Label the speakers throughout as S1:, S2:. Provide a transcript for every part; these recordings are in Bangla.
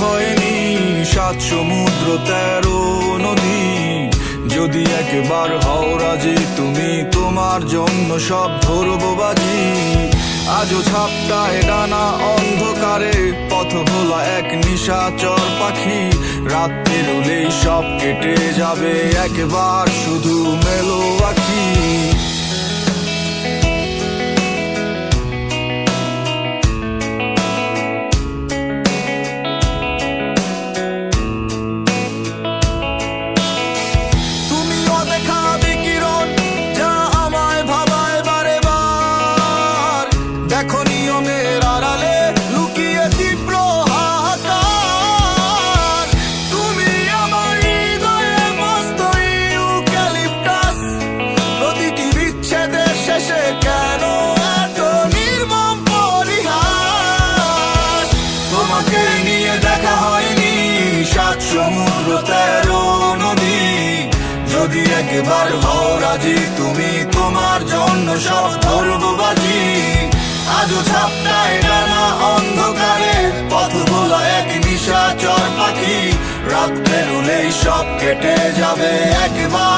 S1: হয়নি। সাত সমুদ্র, তেরো নদী। যদি একবার হও রাজি, তুমি তোমার জন্য সব ধরবো বাজি আজও ছাপটায় ডানা অন্ধকারে, পথ ভোলা এক নিশাচর পাখি। রাত পেরোলেই সব কেটে যাবে একবার শুধু মেলো যদি একবার হও রাজি, তুমি তোমার জন্য সব ধরবো বাজি। আজও ছাপটায় নানা অন্ধকারে পথ বলা এক নিশাচর পাখি। রাত রুলেই সব কেটে যাবে একবার।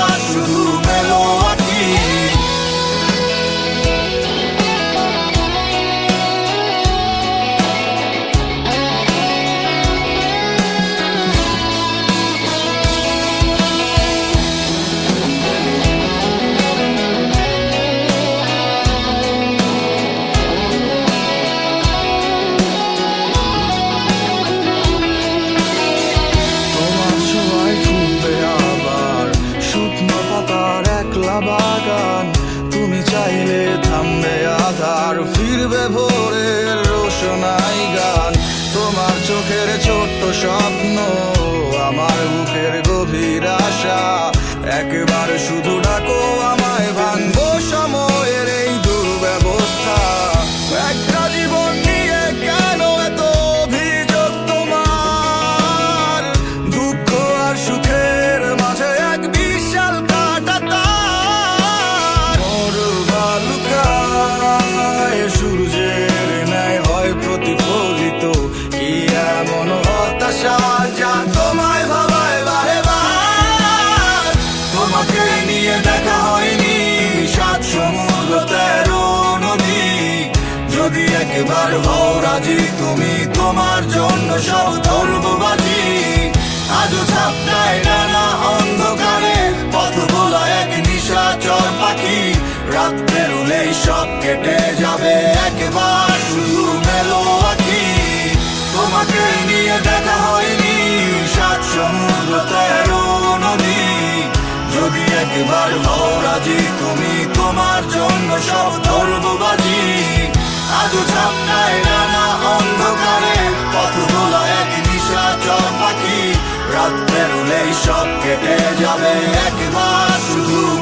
S1: বাগান তুমি চাইলে থামবে আধার। ফিরবে ভোরের রোশনাই গান, তোমার চোখের ছোট্ট স্বপ্ন, আমার বুকের গভীর আশা। একবার শুধু যদি একবার হও রাজি, তুমি তোমার জন্য সব ধরবো বাজি আজও ছাপটায় ডানা অন্ধকারে পথ ভোলা এক নিশাচর পাখি। রাত পেরোলেই সব কেটে যাবে একবার শুধু মেলো আখি। তোমাকে নিয়ে দেখা হয়নি, সাত সমুদ্র তেরো নদী। যদি একবার হও রাজি, তুমি তোমার জন্য সব পাখি রাত সব কেটে যাবে একবার শুধু